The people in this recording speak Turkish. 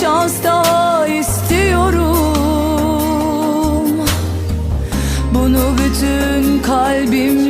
şans daha istiyorum. Bunu bütün kalbim